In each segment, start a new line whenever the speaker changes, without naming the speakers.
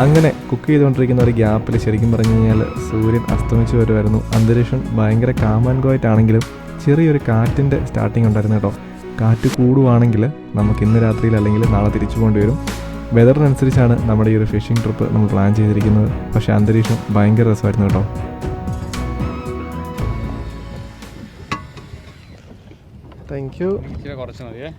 അങ്ങനെ കുക്ക് ചെയ്തുകൊണ്ടിരിക്കുന്ന ഒരു ഗ്യാപ്പിൽ ശരിക്കും പറഞ്ഞു കഴിഞ്ഞാൽ സൂര്യൻ അസ്തമിച്ചു വരുമായിരുന്നു അന്തരീക്ഷം ഭയങ്കര കാമാൻകോയിട്ടാണെങ്കിലും ചെറിയൊരു കാറ്റിന്റെ സ്റ്റാർട്ടിങ് ഉണ്ടായിരുന്നു കേട്ടോ. കാറ്റ് കൂടുവാണെങ്കിൽ നമുക്ക് ഇന്ന് രാത്രിയിൽ അല്ലെങ്കിൽ നാളെ തിരിച്ചു പോകേണ്ടി വരും. വെതറിനനുസരിച്ചാണ് നമ്മുടെ ഈ ഒരു ഫിഷിംഗ് ട്രിപ്പ് നമ്മൾ പ്ലാൻ ചെയ്തിരിക്കുന്നത്. പക്ഷേ അന്തരീക്ഷം ഭയങ്കര രസമായിരുന്നു കേട്ടോ. താങ്ക് യു
കുറച്ച് മതിയേ.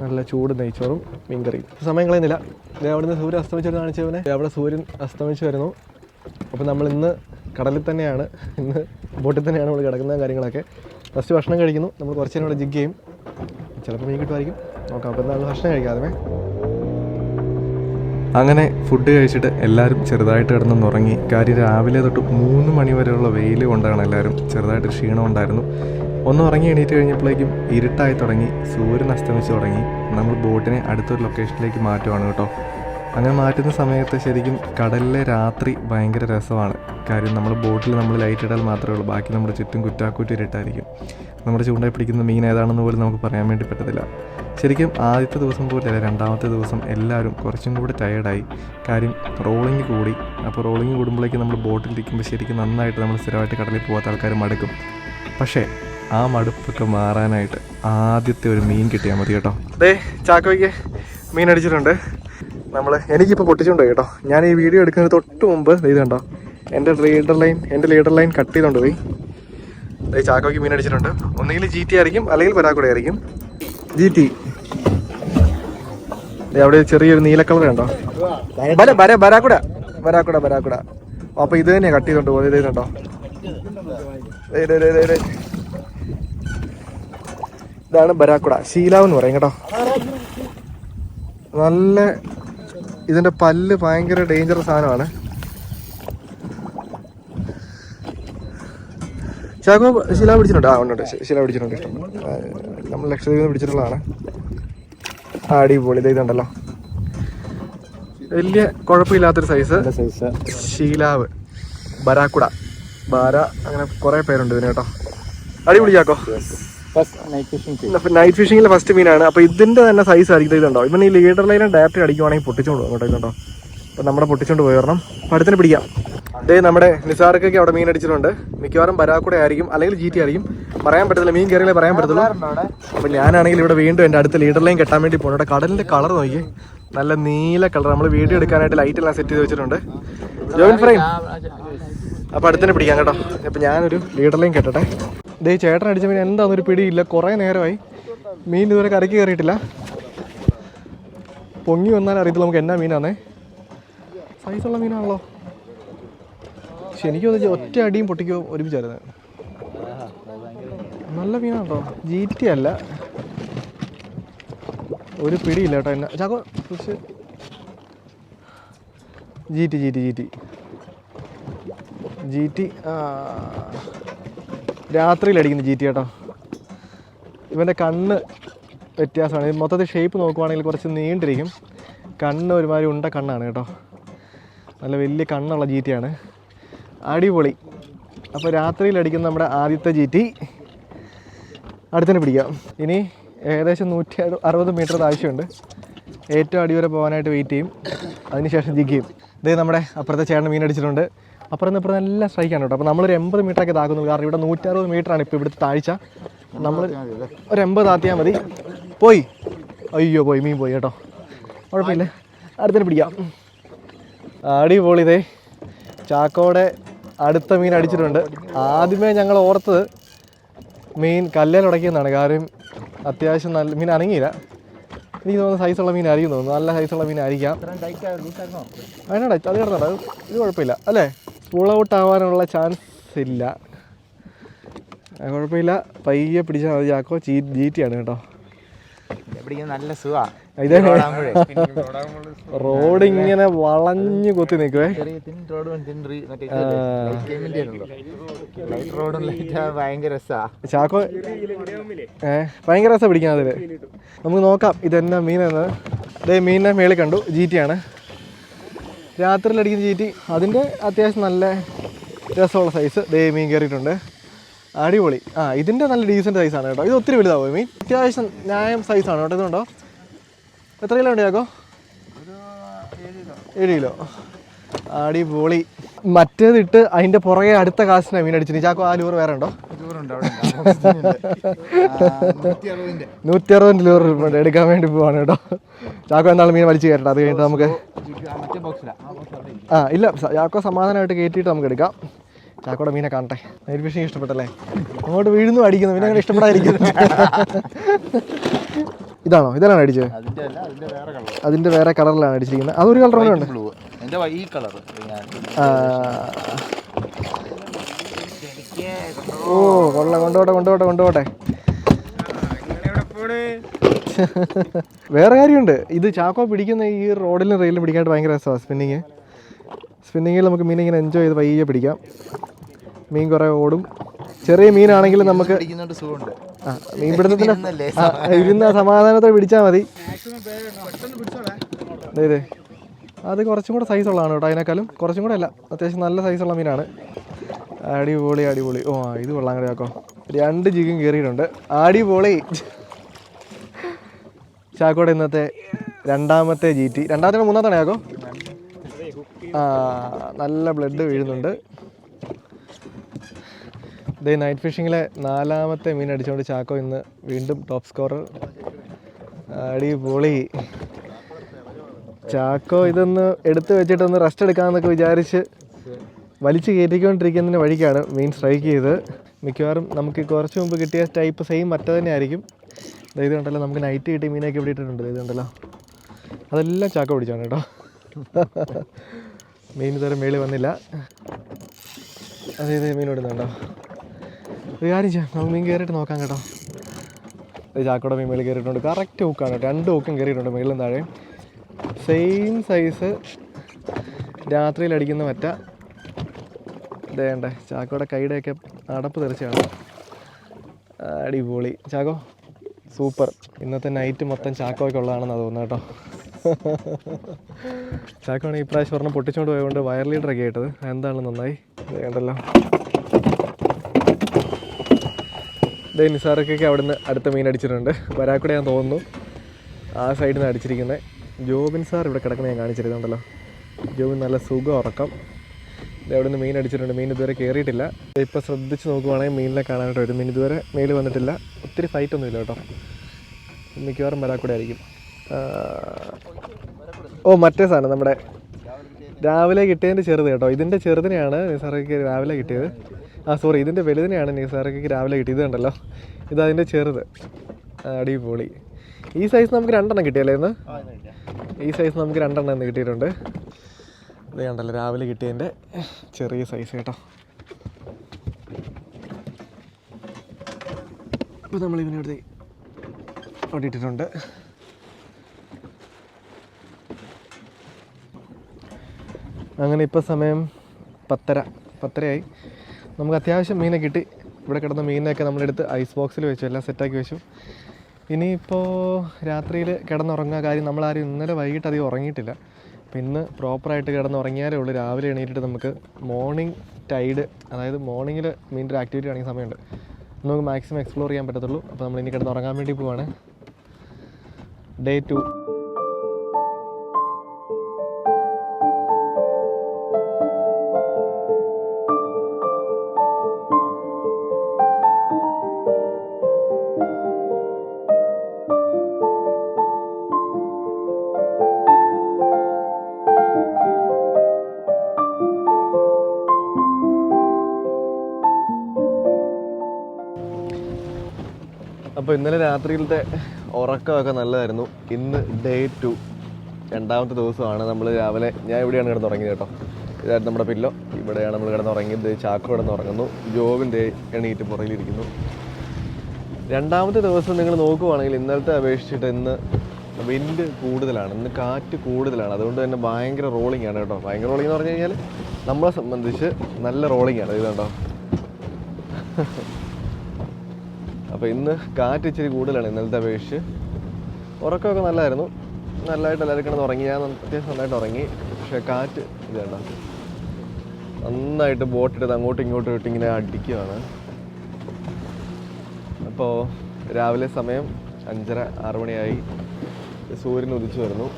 നല്ല ചൂട് നെയ്ച്ചോറും മീൻകറിയും. സമയം കളയുന്നില്ല. അവിടെ അവിടുന്ന് സൂര്യൻ അസ്തമിച്ചൊരു കാണിച്ചവനെ. അവിടെ സൂര്യൻ അസ്തമിച്ചു വരുന്നു. അപ്പോൾ നമ്മൾ ഇന്ന് കടലിൽ തന്നെയാണ്. ഇന്ന് ബോട്ടിൽ തന്നെയാണ് നമ്മൾ കിടക്കുന്ന കാര്യങ്ങളൊക്കെ. ഫസ്റ്റ് ഭക്ഷണം കഴിക്കുന്നു. നമ്മൾ കുറച്ച് നേരം ഇവിടെ ജിഗ് ചെയ്യും. ചിലപ്പോൾ മീൻ കിട്ടുമായിരിക്കും. നോക്കാം. അപ്പോൾ നമ്മൾ ഭക്ഷണം കഴിക്കാതെ? അങ്ങനെ ഫുഡ് കഴിച്ചിട്ട് എല്ലാവരും ചെറുതായിട്ട് കിടന്നുറങ്ങി കാര്യം രാവിലെ തൊട്ട് മൂന്ന് മണി വരെയുള്ള വെയിൽ കൊണ്ടാണ് എല്ലാവരും ചെറുതായിട്ട് ക്ഷീണം ഉണ്ടായിരുന്നു. ഒന്ന് ഉറങ്ങി എണീറ്റ് കഴിഞ്ഞപ്പോഴേക്കും ഇരുട്ടായി തുടങ്ങി സൂര്യൻ അസ്തമിച്ച് തുടങ്ങി. നമ്മൾ ബോട്ടിനെ അടുത്തൊരു ലൊക്കേഷനിലേക്ക് മാറ്റുവാണ് കേട്ടോ. അങ്ങനെ മാറ്റുന്ന സമയത്ത് ശരിക്കും കടലിലെ രാത്രി ഭയങ്കര രസമാണ്. കാര്യം നമ്മൾ ബോട്ടിൽ നമ്മൾ ലൈറ്റ് ഇടാൽ മാത്രമേ ഉള്ളൂ. ബാക്കി നമ്മുടെ ചുറ്റും കുറ്റാക്കുറ്റി ഇരുട്ടായിരിക്കും. നമ്മുടെ ചൂണ്ടായി പിടിക്കുന്ന മീൻ ഏതാണെന്ന് പോലും നമുക്ക് പറയാൻ വേണ്ടി പറ്റത്തില്ല. ശരിക്കും ആദ്യത്തെ ദിവസം പോലെയല്ല രണ്ടാമത്തെ ദിവസം എല്ലാവരും കുറച്ചും കൂടി ടയേർഡായി കാര്യം റോളിങ് കൂടി. അപ്പോൾ റോളിങ് കൂടുമ്പോഴേക്കും നമ്മൾ ബോട്ടിൽ ഇരിക്കുമ്പോൾ ശരിക്കും നന്നായിട്ട് നമ്മൾ സ്ഥിരമായിട്ട് കടലിൽ പോകാത്ത ആൾക്കാർ മടുക്കും. പക്ഷേ ആ മടുപ്പൊക്കെ മാറാനായിട്ട് ആദ്യത്തെ ഒരു മീൻ കിട്ടിയാൽ മതി കേട്ടോ. അതെ ചാക്കോയ്ക്ക് മീൻ അടിച്ചിട്ടുണ്ട്. നമ്മൾ എനിക്കിപ്പോൾ പൊട്ടിച്ചുകൊണ്ട് കേട്ടോ. ഞാൻ ഈ വീഡിയോ എടുക്കുന്നതിന് തൊട്ട് മുമ്പ് ഇത് കണ്ടോ? എന്റെ ലീഡർ ലൈൻ എന്റെ ലീഡർ ലൈൻ കട്ട് ചെയ്തുകൊണ്ട് പോയി. ദേ ചാക്കോയ്ക്ക് മീൻ അടിച്ചിട്ടുണ്ട്. ഒന്നുകിൽ ജി ടി ആയിരിക്കും അല്ലെങ്കിൽ പരാക്കുട ആയിരിക്കും. ജി ടി അവിടെ ചെറിയൊരു നീല കളർ കണ്ടോ? ബര ബരാക്കുട ബരാക്കുട ബരാക്കുട അപ്പൊ ഇത് തന്നെയാ കട്ട് ചെയ്തോണ്ട് പോയത് ഇത് കണ്ടോ. ഇതാണ് ബരാക്കുട. ശീലാവ് എന്ന് പറയും കേട്ടോ. നല്ല ഇതിന്റെ പല്ല് ഭയങ്കര ഡേഞ്ചറസ് സാധനമാണ്. ചാക്കോ ശില പിടിച്ചിട്ടുണ്ട്? ആ ഉണ്ട് ശില പിടിച്ചിട്ടുണ്ട്. ഇഷ്ടം. നമ്മൾ ലക്ഷദ്വീപിൽ പിടിച്ചിട്ടുള്ളതാണ്. ആടി അടിപൊളി. ഇത് ഇതുണ്ടല്ലോ. വലിയ കുഴപ്പമില്ലാത്തൊരു സൈസ്
സൈസ്
ശീലാവ്. ബരാക്കുട. ബാര അങ്ങനെ കുറെ പേരുണ്ട് ഇതിന് കേട്ടോ. അടിപൊളി ചാക്കോ.
നൈറ്റ് ഫിഷിംഗ്
നൈറ്റ് ഫിഷിംഗിലെ ഫസ്റ്റ് മീനാണ്. അപ്പൊ ഇതിന്റെ തന്നെ സൈസ് ആയിരിക്കും. ഇത് ഇതുണ്ടോ ഇവൻ ഈ ലീഡർ ലൈനെ ഡയറക്റ്റ് അടിക്കുവാണെങ്കിൽ പൊട്ടിച്ചോണ്ട് പോകും കേട്ടോ ഇതുണ്ടോ അപ്പൊ നമ്മുടെ പൊട്ടിച്ചോണ്ട് പോയി വരണം. അപ്പൊ പിടിക്കാം. അതേ നമ്മുടെ നിസാർക്കൊക്കെ അവിടെ മീൻ അടിച്ചിട്ടുണ്ട്. മിക്കവാറും പരാക്കൂടെ ആയിരിക്കും അല്ലെങ്കിൽ ജീറ്റി ആയിരിക്കും. പറയാൻ പറ്റത്തില്ല മീൻ കയറിയാലേ പറയാൻ പറ്റത്തുള്ളൂ. അപ്പൊ ഞാനാണെങ്കിൽ ഇവിടെ വീണ്ടും എന്റെ അടുത്ത ലീഡർ ലൈൻ കെട്ടാൻ വേണ്ടി പോകുന്നുണ്ട് കടലിന്റെ കളർ നോക്കി. നല്ല നീല കളർ നമ്മൾ വീഡിയോ എടുക്കാനായിട്ട് ലൈറ്റ് എല്ലാം സെറ്റ് ചെയ്ത് വെച്ചിട്ടുണ്ട്. ജോയിൻ ഫ്രെയിം അപ്പൊ അടുത്തന്നെ പിടിക്കാം കേട്ടോ. അപ്പൊ ഞാനൊരു ലീഡർ ലൈൻ കെട്ടട്ടെ. ദേ ചേട്ടൻ അടിച്ച മീൻ എന്താണെന്നൊരു പിടിയില്ല. കുറേ നേരമായി. മീൻ ഇതുവരെ കരയ്ക്ക് കയറിയിട്ടില്ല. പൊങ്ങി വന്നാൽ അറിയത്തില്ല നമുക്ക് എന്നാ മീനാണേ സൈസുള്ള മീനാണല്ലോ. പക്ഷെ എനിക്ക് തോന്നുന്നു ഒറ്റ അടിയും പൊട്ടിക്കോ ഒരുമിച്ചായിരുന്നു. നല്ല മീനാണോ ജി ടി അല്ല. ഒരു പിടിയില്ല കേട്ടോ എന്നെ. Chacko G T G T G T G T രാത്രിയിൽ അടിക്കുന്ന ജി ടി കേട്ടോ ഇവന്റെ കണ്ണ് വ്യത്യാസമാണ്. മൊത്തത്തിൽ ഷേപ്പ് നോക്കുവാണെങ്കിൽ കുറച്ച് നീണ്ടിരിക്കും. കണ്ണ് ഒരുമാതിരി ഉണ്ട കണ്ണാണ് കേട്ടോ. നല്ല വലിയ കണ്ണുള്ള ജി ടി ആണ്. അടിപൊളി. അപ്പോൾ രാത്രിയിൽ അടിക്കുന്ന നമ്മുടെ ആദ്യത്തെ ജി ടി അടുത്തന്നെ പിടിക്കാം. ഇനി ഏകദേശം നൂറ്റി അറു- അറുപത് മീറ്റർ ആവശ്യമുണ്ട് ഏറ്റവും അടിവരെ പോകാനായിട്ട് വെയിറ്റ് ചെയ്യും. അതിനുശേഷം ജിഗ് ചെയ്യും. ഇത് നമ്മുടെ അപ്പുറത്തെ ചേട്ടൻ മീൻ അടിച്ചിട്ടുണ്ട്. അപ്പുറം ഇപ്പുറം നല്ല സ്ട്രൈക്കാണ് കേട്ടോ. അപ്പോൾ നമ്മളൊരു എൺപത് മീറ്ററൊക്കെ താക്കുന്നുള്ളൂ കാരണം ഇവിടെ നൂറ്ററുപത് മീറ്ററാണ് ഇപ്പോൾ ഇവിടുത്തെ താഴ്ച. നമ്മൾ ഒരു എൺപത് താത്തിയാൽ മതി. പോയി. അയ്യോ പോയി. മീൻ പോയി കേട്ടോ. കുഴപ്പമില്ല. അടുത്തിന് പിടിക്കാം. അടിപൊളി ഇതേ ചാക്കോടെ അടുത്ത മീൻ അടിച്ചിട്ടുണ്ട്. ആദ്യമേ ഞങ്ങൾ ഓർത്തത് മീൻ കല്ലേൽ ഉടക്കിയെന്നാണ്. കാര്യം അത്യാവശ്യം നല്ല മീൻ അനങ്ങിയില്ല. എനിക്ക് തോന്നുന്നു സൈസുള്ള മീൻ ആയിരിക്കും തോന്നുന്നു. നല്ല സൈസുള്ള മീൻ ആയിരിക്കാം. അതിനാടാ അത് കിടന്നോ ഇത് കുഴപ്പമില്ല. അല്ലേ? പുൾ ഔട്ട് ആവാനുള്ള ചാൻസ് ഇല്ല. കുഴപ്പമില്ല. പയ്യെ പിടിച്ചാൽ മതി ചാക്കോ. ചീ ജീറ്റിയാണ് കേട്ടോ.
നല്ല
ഇതേ റോഡ് ഇങ്ങനെ വളഞ്ഞു കുത്തി നിൽക്കുവേ ചാക്കോ ഏ ഭയങ്കര രസം പിടിക്കാൻ അതിൽ. നമുക്ക് നോക്കാം. ഇതെന്നാ മീനെന്നത് ഇതേ മീനിനെ മേളിൽ കണ്ടു. ജി ടി ആണ്. രാത്രിയിൽ അടിക്കുന്ന ചീറ്റി. അതിന്റെ അത്യാവശ്യം നല്ല രസമുള്ള സൈസ് ദേ മീൻ കയറിയിട്ടുണ്ട്. അടിപൊളി. ആ ഇതിന്റെ നല്ല ഡീസന്റ് സൈസാണ് കേട്ടോ. ഇത് ഒത്തിരി വലുതാവും. മീൻ അത്യാവശ്യം ന്യായം സൈസാണ് കേട്ടോ. ഇതുണ്ടോ? എത്ര കിലോ ഉണ്ട് ചാക്കോ? ഏഴ് കിലോ. അടിപൊളി. മറ്റേതിട്ട് അതിന്റെ പുറകെ അടുത്ത കാശിനെ മീൻ അടിച്ചിട്ട് ചാക്കോ ആ ലൂർ വേറെ ഉണ്ടോ?
നൂറ്റി
അറുപതിന്റെ ലൂർ എടുക്കാൻ വേണ്ടി പോവാണ് കേട്ടോ. ചാക്കോ എന്നാലും മീൻ വലിച്ചു കയറട്ടെ അത് കഴിഞ്ഞിട്ട് നമുക്ക്
ആ ഇല്ല.
ചാക്കോ സമാധാനമായിട്ട് കയറ്റിയിട്ട് നമുക്ക് എടുക്കാം. ചാക്കോടെ മീനെ കാണട്ടെ. നൈറ്റ് ഫിഷിങ് ഇഷ്ടപ്പെട്ടല്ലേ? അങ്ങോട്ട് വീഴുന്നു അടിക്കുന്നു പിന്നെ അങ്ങനെ ഇഷ്ടപ്പെടാതിരിക്കുന്നു. ഇതാണോ? ഇതാണ് അടിച്ചത്?
അതിന്റെ വേറെ കളർ
അതിന്റെ വേറെ കളറിലാണ് അടിച്ചിരിക്കുന്നത്. അതൊരു കളർ കൂടെ ഉണ്ട്
ബ്ലൂ എന്റെ ഈ കളർ ഞാൻ
ആ. ഓ കൊള്ള. കൊണ്ടുപോട്ടെ കൊണ്ടുപോട്ടെ കൊണ്ടുപോട്ടെ വേറെ കാര്യമുണ്ട്. ഇത് ചാക്കോ പിടിക്കുന്ന ഈ റോഡിലും റെയിലും പിടിക്കാനായിട്ട് ഭയങ്കര രസമാണ് സ്പിന്നിങ് സ്പിന്നിങ്ങിൽ നമുക്ക് മീൻ ഇങ്ങനെ എൻജോയ് ചെയ്ത് പയ്യെ പിടിക്കാം. മീൻ കുറേ ഓടും. ചെറിയ മീനാണെങ്കിൽ നമുക്ക്
ഇരുന്ന
ആ സമാധാനത്തോടെ പിടിച്ചാൽ മതി. അതെ ദേ. അത് കുറച്ചും കൂടെ സൈസ് ഉള്ളതാണ് കേട്ടോ അതിനേക്കാളും. കുറച്ചും കൂടെ അല്ല അത്യാവശ്യം നല്ല സൈസുള്ള മീനാണ്. അടിപൊളി അടിപൊളി. ഓ ഇത് കൊള്ളാൻ കഴിയാക്കോ രണ്ട് ജിഗും കയറിയിട്ടുണ്ട് അടിപൊളി. ചാക്കോടെ ഇന്നത്തെ രണ്ടാമത്തെ ജി ടി രണ്ടാമത്തെ മൂന്നാമത്തെ ചാക്കോ? ആ നല്ല ബ്ലഡ് വീഴുന്നുണ്ട്. ഇതേ നൈറ്റ് ഫിഷിങ്ങിലെ നാലാമത്തെ മീൻ അടിച്ചുകൊണ്ട് ചാക്കോ ഇന്ന് വീണ്ടും ടോപ്പ് സ്കോറർ അടി പൊളി ചാക്കോ ഇതൊന്ന് എടുത്തു വെച്ചിട്ടൊന്ന് റെസ്റ്റ് എടുക്കാമെന്നൊക്കെ വിചാരിച്ച് വലിച്ചു കയറ്റിക്കൊണ്ടിരിക്കുന്നതിന് വഴിക്കാണ് മീൻ സ്ട്രൈക്ക് ചെയ്ത് മിക്കവാറും നമുക്ക് കുറച്ച് മുമ്പ് കിട്ടിയ ടൈപ്പ് സെയിം മറ്റ തന്നെ ആയിരിക്കും. ദേ ഇത് കണ്ടല്ലോ നമുക്ക് നൈറ്റ് കിട്ടിയ മീനൊക്കെ ഇവിടെ ഇട്ടിട്ടുണ്ട്. ഇത് കണ്ടല്ലോ. അതെല്ലാം ചാക്ക പിടിച്ചാണ് കേട്ടോ. മീൻ ഇതുവരെ മേളിൽ വന്നില്ല. അതെ ഇതേ മീൻ ഇടുന്നുണ്ടോ ഒരു കാര്യം ചെയ്യാം നമുക്ക് മീൻ കയറിയിട്ട് നോക്കാം കേട്ടോ. ചാക്കോടെ മീൻ മേളിൽ കയറിയിട്ടുണ്ട്. കറക്റ്റ് ഹൂക്കാണ് രണ്ട് ഹൂക്കും കയറിയിട്ടുണ്ട് മേളിലും താഴെ. സെയിം സൈസ് രാത്രിയിൽ അടിക്കുന്ന മറ്റ. ഇതേണ്ടേ ചാക്കോടെ കൈയുടെയൊക്കെ അടപ്പ് തെറിച്ചാണ് അടിപൊളി. ചാക്കോ സൂപ്പർ. ഇന്നത്തെ നൈറ്റ് മൊത്തം ചാക്കോയ്ക്കുള്ളതാണെന്നാണ് തോന്നുന്നു കേട്ടോ. ചാക്കോയാണ് ഈ പ്രാവശ്യം ഒരെണ്ണം പൊട്ടിച്ചുകൊണ്ട് പോയതുകൊണ്ട് വയർ ലീഡറൊക്കെ ആയിട്ടത്. എന്താണ് നന്നായി? വേണ്ടല്ലോ ഇതേ നിസാറൊക്കെ അവിടുന്ന് അടുത്ത മീൻ അടിച്ചിട്ടുണ്ട്. വരാക്കൂടെ ഞാൻ തോന്നുന്നു. ആ സൈഡിൽ നിന്ന് അടിച്ചിരിക്കുന്നത് ജോബിൻ സാർ ഇവിടെ കിടക്കുന്ന ഞാൻ കാണിച്ചിരുന്നുണ്ടല്ലോ ജോബിൻ നല്ല സുഖം ഉറക്കം. അവിടെ നിന്ന് മീൻ അടിച്ചിട്ടുണ്ട്. മീൻ ഇതുവരെ കയറിയിട്ടില്ല ഇപ്പോൾ ശ്രദ്ധിച്ച് നോക്കുവാണെങ്കിൽ മീനിനെ കാണാനായിട്ട് വരും മീൻ ഇതുവരെ മെയിൽ വന്നിട്ടില്ല. ഒത്തിരി ഫൈറ്റ് ഒന്നും ഇല്ല കേട്ടോ. മിക്കവാറും വരാക്കൂടെ ആയിരിക്കും. ഓ മറ്റേ സാധനം നമ്മുടെ രാവിലെ കിട്ടിയതിന്റെ ചെറുത് കേട്ടോ. ഇതിന്റെ ചെറുതിനെയാണ് നിസാറയ്ക്ക് രാവിലെ കിട്ടിയത്. ആ സോറി ഇതിന്റെ വലുതിനെയാണ് നിസാറയ്ക്ക് രാവിലെ കിട്ടിയത് കണ്ടല്ലോ. ഇത് അതിന്റെ ചെറുത്. അടി അടിപൊളി. ഈ സൈസ് നമുക്ക് രണ്ടെണ്ണം കിട്ടിയല്ലേ ഇന്ന്? ഈ സൈസ് നമുക്ക് രണ്ടെണ്ണം ഇന്ന് കിട്ടിയിട്ടുണ്ട്. ഇത് രാവിലെ കിട്ടിയതിന്റെ ചെറിയ സൈസ് കേട്ടോ. ഇപ്പോൾ നമ്മൾ ഇവനെടുത്ത് അവിടെ ഇട്ടിട്ടുണ്ട്. അങ്ങനെ ഇപ്പോൾ സമയം പത്തര പത്തരയായി. നമുക്ക് അത്യാവശ്യം മീനെ കിട്ടി. ഇവിടെ കിടന്ന മീനിനെയൊക്കെ നമ്മളെടുത്ത് ഐസ് ബോക്സിൽ വെച്ചു എല്ലാം സെറ്റാക്കി വെച്ചു. ഇനിയിപ്പോൾ രാത്രിയിൽ കിടന്നുറങ്ങുക കാര്യം നമ്മളാരും ഇന്നലെ വൈകിട്ട് അധികം ഉറങ്ങിയിട്ടില്ല. അപ്പം ഇന്ന് പ്രോപ്പറായിട്ട് കിടന്നുറങ്ങിയാലേ ഉള്ളൂ. രാവിലെ എണീറ്റിട്ട് നമുക്ക് മോർണിംഗ് ടൈഡ് അതായത് മോർണിംഗിൽ മീന്റെ ഒരു ആക്ടിവിറ്റി ആണെങ്കിൽ സമയമുണ്ട്. നമുക്ക് മാക്സിമം എക്സ്പ്ലോർ ചെയ്യാൻ പറ്റത്തുള്ളൂ. അപ്പോൾ നമ്മൾ ഇനി കിടന്നുറങ്ങാൻ വേണ്ടി പോവാണ്. ഡേ ടു അപ്പോൾ ഇന്നലെ രാത്രിയിലത്തെ ഉറക്കമൊക്കെ നല്ലതായിരുന്നു. ഇന്ന് ഡേ ടു രണ്ടാമത്തെ ദിവസമാണ് നമ്മൾ രാവിലെ ഞാൻ ഇവിടെയാണ് കിടന്ന് ഉറങ്ങിയത് കേട്ടോ. ഇതായിരുന്നു നമ്മുടെ പില്ലോ. ഇവിടെയാണ് നമ്മൾ കിടന്ന് ഉറങ്ങിയത് ചാക്കോ കിടന്ന് ഉറങ്ങുന്നു ജോവിന്റെ എണീറ്റ് പുറകിലിരിക്കുന്നു. രണ്ടാമത്തെ ദിവസം നിങ്ങൾ നോക്കുവാണെങ്കിൽ ഇന്നലത്തെ അപേക്ഷിച്ചിട്ട് ഇന്ന് വിൻഡ് കൂടുതലാണ്. ഇന്ന് കാറ്റ് കൂടുതലാണ്. അതുകൊണ്ട് തന്നെ ഭയങ്കര റോളിംഗ് ആണ് കേട്ടോ. ഭയങ്കര റോളിംഗ് എന്ന് പറഞ്ഞു കഴിഞ്ഞാൽ നമ്മളെ സംബന്ധിച്ച് നല്ല റോളിംഗ് ആണ്. ഇത് കണ്ടോ? അപ്പോൾ ഇന്ന് കാറ്റ് ഇച്ചിരി കൂടുതലാണ് ഇന്നലത്തെ അപേക്ഷിച്ച്. ഉറക്കമൊക്കെ നല്ലതായിരുന്നു നല്ലതായിട്ട് എല്ലാവരും കിടന്ന് ഉറങ്ങി. ഞാൻ അത്യാവശ്യം നന്നായിട്ട് ഉറങ്ങി. പക്ഷേ കാറ്റ് ഇത് കണ്ടോ? നന്നായിട്ട് ബോട്ട് എടുത്ത് അങ്ങോട്ടും ഇങ്ങോട്ടും ഇട്ട് ഇങ്ങനെ അടിക്കുകയാണ് അപ്പോൾ രാവിലെ സമയം അഞ്ചര ആറ് മണിയായി. സൂര്യൻ ഉദിച്ചു വരുന്നു.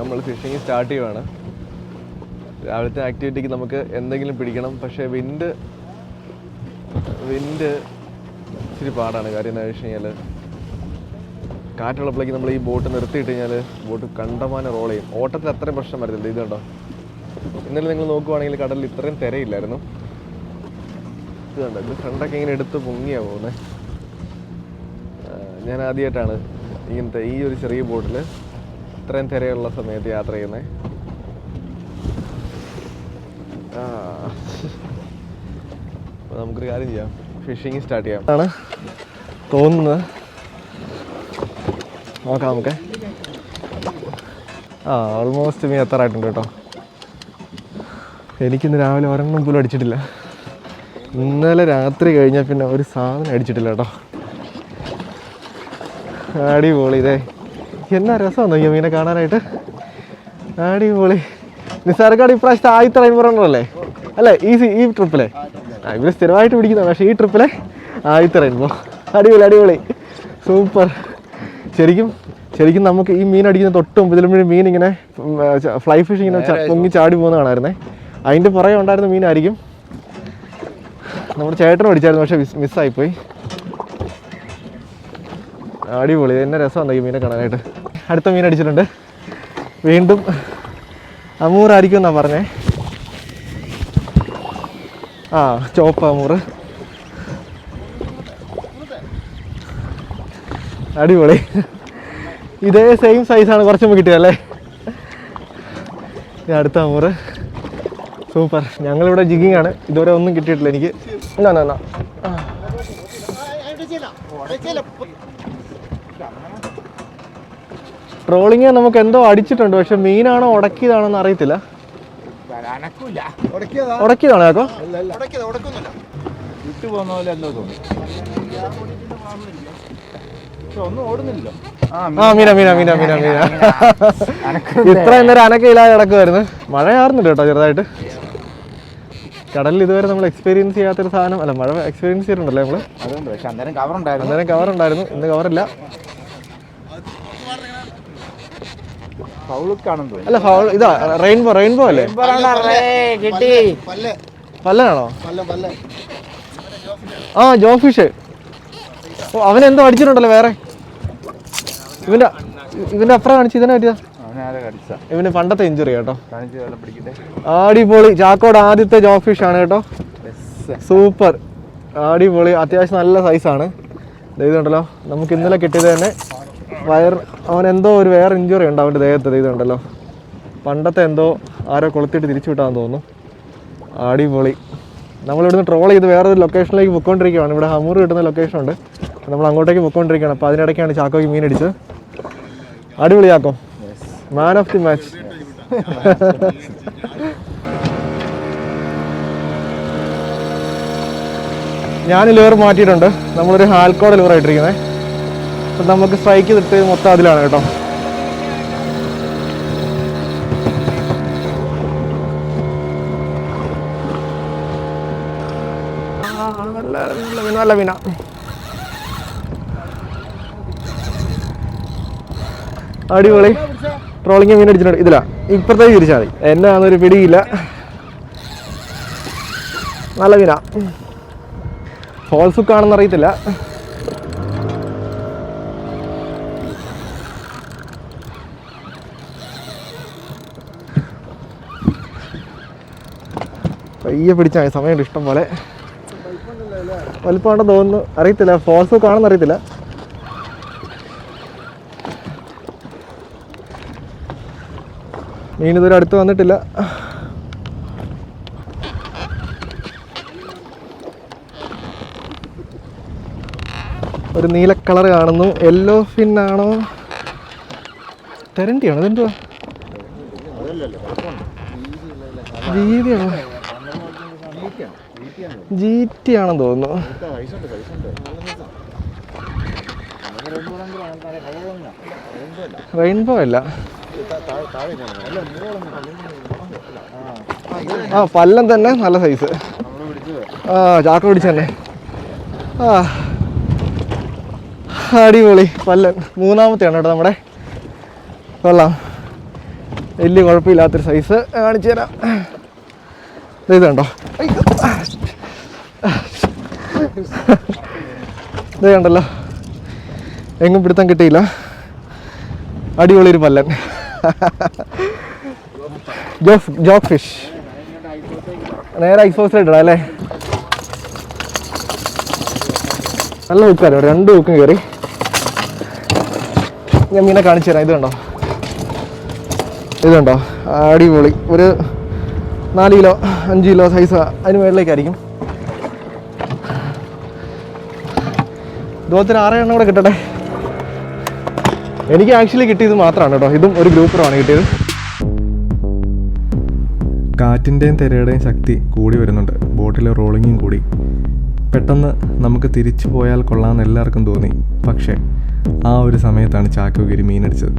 നമ്മൾ ഫിഷിങ് സ്റ്റാർട്ട് ചെയ്യുവാണ്. രാവിലത്തെ ആക്ടിവിറ്റിക്ക് നമുക്ക് എന്തെങ്കിലും പിടിക്കണം. പക്ഷേ വിൻഡ് വിൻഡ് ഇച്ചിരി പാടാണ്. കാര്യം എന്താ വെച്ച് കഴിഞ്ഞാൽ കാറ്റുള്ളപ്പോഴേക്ക് നമ്മൾ ഈ ബോട്ട് നിർത്തിയിട്ട് കഴിഞ്ഞാൽ ബോട്ട് കണ്ടമാനം റോൾ ചെയ്യും. ഓട്ടത്തിൽ അത്രയും പ്രശ്നം വരുന്നില്ല ഇത് കണ്ടോ? ഇന്നലെ നിങ്ങൾ നോക്കുവാണെങ്കിൽ കടലിൽ ഇത്രയും തിരയില്ലായിരുന്നു. ഇത് കണ്ടോ? ഇത് ഫ്രണ്ടൊക്കെ ഇങ്ങനെ എടുത്ത് പൊങ്ങിയാ പോകുന്നത് ഞാൻ ആദ്യമായിട്ടാണ് ഇങ്ങനത്തെ ഈ ഒരു ചെറിയ ബോട്ടിൽ ഇത്രയും തിരയുള്ള സമയത്ത് യാത്ര ചെയ്യുന്നത് അപ്പോൾ നമുക്കൊരു കാര്യം ചെയ്യാം. ഫിഷിങ് സ്റ്റാർട്ട് ചെയ്യാം. ആണ് തോന്നുന്നത്. നോക്കാം നമുക്ക്. ആ ഓൾമോസ്റ്റ് മീൻ എത്താറായിട്ടുണ്ട് കേട്ടോ? എനിക്കിന്ന് രാവിലെ ഒരെണ്ണം പോലും അടിച്ചിട്ടില്ല. ഇന്നലെ രാത്രി കഴിഞ്ഞാൽ പിന്നെ ഒരു സാധനം അടിച്ചിട്ടില്ല കേട്ടോ. അടിപൊളി ഇതേ. എന്നാ രസം ഈ മീനെ കാണാനായിട്ട്. അടിപൊളി. നിസാർക്കാട് ഇപ്രാവശ്യത്തെ ആദ്യത്തെ റൈൻ പറയണല്ലേ അല്ലേ? ഈ ഈ ട്രിപ്പിലെ ആ ഇവർ സ്ഥിരമായിട്ട് പിടിക്കുന്നതാണ് പക്ഷേ ഈ ട്രിപ്പിലെ ആദ്യത്തെറിയുമ്പോൾ അടിപൊളി അടിപൊളി. സൂപ്പർ. ശരിക്കും ശരിക്കും നമുക്ക് ഈ മീൻ അടിക്കുന്ന തൊട്ട് മുമ്പ് ഇതിലും മീൻ ഇങ്ങനെ ഫ്ലൈ ഫിഷ് ഇങ്ങനെ പൊങ്ങി ചാടി പോകുന്ന കാണായിരുന്നേ അതിന്റെ പുറകെ ഉണ്ടായിരുന്ന മീനായിരിക്കും നമ്മുടെ ചേട്ടനും അടിച്ചായിരുന്നു പക്ഷേ മിസ് മിസ്സായിപ്പോയി അടിപൊളി എന്നെ രസമാണ് ഈ മീനെ കാണാനായിട്ട്. അടുത്ത മീൻ അടിച്ചിട്ടുണ്ട്. വീണ്ടും അമൂറായിരിക്കും എന്നാ പറഞ്ഞേ. ആ ചോപ്പ അമൂറ് അടിപൊളി. ഇതേ സെയിം സൈസാണ് കുറച്ച് മുമ്പ് കിട്ടിയല്ലേ അടുത്ത അമൂറ്. സൂപ്പർ ഞങ്ങളിവിടെ ജിഗിങ് ആണ്. ഇതുവരെ ഒന്നും കിട്ടിയിട്ടില്ല എനിക്ക്. എന്നാ എന്നാ, ട്രോളിങ് നമുക്ക് എന്തോ അടിച്ചിട്ടുണ്ട്. പക്ഷെ മീനാണോ ഉടക്കിയതാണോ എന്ന് അറിയത്തില്ല. ഉടക്കിയതാണോ ചാക്കോ
വിട്ടു പോകുന്ന പോലെ എന്തോ തോന്നി. ഒന്നും ഓടുന്നില്ല
ആ മീന മീന മീന മീന മീന ഇത്ര നേരം അനക്കയില്ലാതെ കിടക്കുമായിരുന്നു മഴ ആറുന്നുണ്ട് കേട്ടോ ചെറുതായിട്ട്. കടലിൽ ഇതുവരെ നമ്മൾ എക്സ്പീരിയൻസ് ചെയ്യാത്തൊരു സാധനം അല്ല മഴ എക്സ്പീരിയൻസ് ചെയ്തിട്ടുണ്ടല്ലേ നമ്മൾ
അതുകൊണ്ട് പക്ഷെ അന്നേരം കവർ ഉണ്ടായിരുന്നു.
അന്നേരം കവർ ഉണ്ടായിരുന്നു. ഇന്ന് കവറില്ല
ഫൗളുക്കാണെന്ന് തോന്നി
അല്ല ഫൗൾ ഇതാ റെയിൻബോ റെയിൻബോ അല്ലേ?
കിട്ടി.
പല്ലനാണോ ആ ജോഫിഷ്. ഓ അവനെന്തോ അടിച്ചിട്ടുണ്ടല്ലോ വേറെ. ഇവന്റെ ഇവന്റെ അപ്പുറം കാണിച്ചു ഇതിനെ പറ്റിയ ഇവന് പണ്ടത്തെ ഇഞ്ചുറി കേട്ടോ.
ആടിപൊളി
അടിപൊളി. ചാക്കോട് ആദ്യത്തെ ജോഫിഷ് ആണ് കേട്ടോ. സൂപ്പർ. ആടിപൊളി അത്യാവശ്യം നല്ല സൈസാണ് ഇതുണ്ടല്ലോ. നമുക്ക് ഇന്നലെ കിട്ടിയത് തന്നെ വയർ അവൻ എന്തോ ഒരു വേറെ ഇഞ്ചുറി ഉണ്ട് അവന്റെ ദേഹത്ത് ഇതുണ്ടല്ലോ പണ്ടത്തെ എന്തോ ആരോ കൊളുത്തിട്ട് തിരിച്ചു വിട്ടാന്ന് തോന്നുന്നു. അടിപൊളി. നമ്മളിവിടുന്ന് ട്രോൾ ചെയ്ത് വേറൊരു ലൊക്കേഷനിലേക്ക് പൊയ്ക്കൊണ്ടിരിക്കുകയാണ് ഇവിടെ ഹമൂർ കിട്ടുന്ന ലൊക്കേഷൻ ഉണ്ട്. നമ്മൾ അങ്ങോട്ടേക്ക് പൊയ്ക്കൊണ്ടിരിക്കുകയാണ്. അപ്പോൾ അതിനിടയ്ക്കാണ് ചാക്കോയ്ക്ക് മീൻ അടിച്ചത് അടിപൊളി മാൻ ഓഫ് ദി മാച്ച് ഞാൻ ലിവർ മാറ്റിയിട്ടുണ്ട്. നമ്മളൊരു ഹാൽക്കോട് ലിവർ ആയിട്ടിരിക്കുന്നത് നമുക്ക് സ്ട്രൈക്ക് കിട്ടിയത് മൊത്തം അതിലാണ് കേട്ടോ. നല്ല മീന അടിപൊളി. ട്രോളിങ് മീൻ അടിച്ചിട്ടുണ്ട്. ഇതിലാ. ഇപ്പുറത്തേക്ക് തിരിച്ചാൽ മതി. എന്നെ അതൊരു പിടിയില്ല. നല്ല മീന. ഫോൾസ് പയ്യെ പിടിച്ചാൽ മതി സമയമുണ്ട് ഇഷ്ടം പോലെ. വലിപ്പമുണ്ടെന്ന് തോന്നുന്നു. അറിയത്തില്ല. ഫോൾസ് കാണുന്ന അറിയത്തില്ല. മീൻ ഇതുവരെ അടുത്ത് വന്നിട്ടില്ല. ഒരു നീല കളർ കാണുന്നു. യെല്ലോ ഫിന്നാണോ തെരണ്ടിയാണോ ഇതെന്തുവാ ജീവിയാണോ ജി ടി ആണെന്ന് തോന്നുന്നു. റെയിൻബോ അല്ല. ആ പല്ലം തന്നെ നല്ല സൈസ് ആ ചാക്ക പിടിച്ച തന്നെ. ആ. അടിപൊളി പല്ലൻ. മൂന്നാമത്തെയാണ് കേട്ടോ നമ്മുടെ. കൊള്ളാം. വലിയ കുഴപ്പമില്ലാത്തൊരു സൈസ് കാണിച്ചു തരാം. ഇത് കണ്ടോ. ഇത് കണ്ടല്ലോ? എങ്ങും പിടുത്തം കിട്ടിയില്ല. അടിപൊളി ഒരു പല്ലൻ ജോഫ് ജോക്ക് ഫിഷ്. നേരെ ഐസ് ബോക്സിലിട്ടാ അല്ലേ നല്ല ഹുക്കാരോ രണ്ട് ഹുക്കും കയറി. ഞാൻ മീനെ കാണിച്ചു തരാം. ഇത് കണ്ടോ? ഇത് കണ്ടോ? അടിപൊളി. ഒരു നാല് കിലോ അഞ്ച് കിലോ സൈസ് അതിന് മുകളിലേക്കായിരിക്കും ഇതുപോലത്തെ ആറ് എണ്ണം കൂടെ കിട്ടട്ടെ? എനിക്ക് ആക്ച്വലി കിട്ടിയത് മാത്രമാണ് കേട്ടോ. ഇതും ഒരു ഗ്രൂപ്പറാണ് കിട്ടിയത്. കാറ്റിന്റെയും തിരയുടെയും ശക്തി കൂടി വരുന്നുണ്ട്. ബോട്ടിലെ റോളിങ്ങും കൂടി. പെട്ടെന്ന് നമുക്ക് തിരിച്ചു പോയാൽ കൊള്ളാമെന്ന് എല്ലാവർക്കും തോന്നി. പക്ഷേ ആ ഒരു സമയത്താണ് ചാക്കോഗിരി മീനടിച്ചത്